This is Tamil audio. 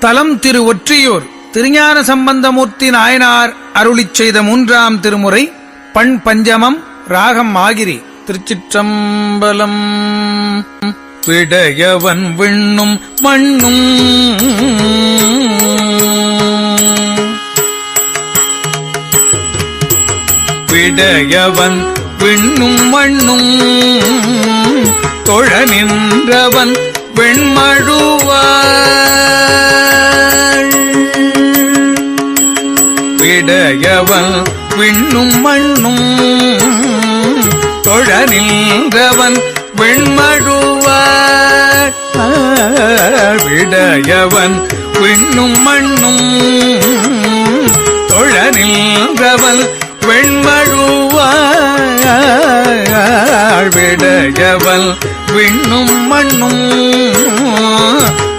தலம் திரு ஒற்றியூர் திருஞான சம்பந்தமூர்த்தி நாயனார் அருளி செய்த மூன்றாம் திருமுறை பண் பஞ்சமம் ராகம் ஆகிரி. திருச்சிற்றம்பலம். விடையவன் விண்ணும் மண்ணும். விடையவன் விண்ணும் மண்ணும். தொழ நின்றவன் வெண்மழுவாள் இடையவன் விண்ணும் மண்ணும் தொழ நின்றவன் வெண்மழுவாள் விடையவன் விண்ணும் மண்ணும் தொழ நின்றவன் வெண்மழுவாள் விடையவள் விண்ணும் மண்ணும்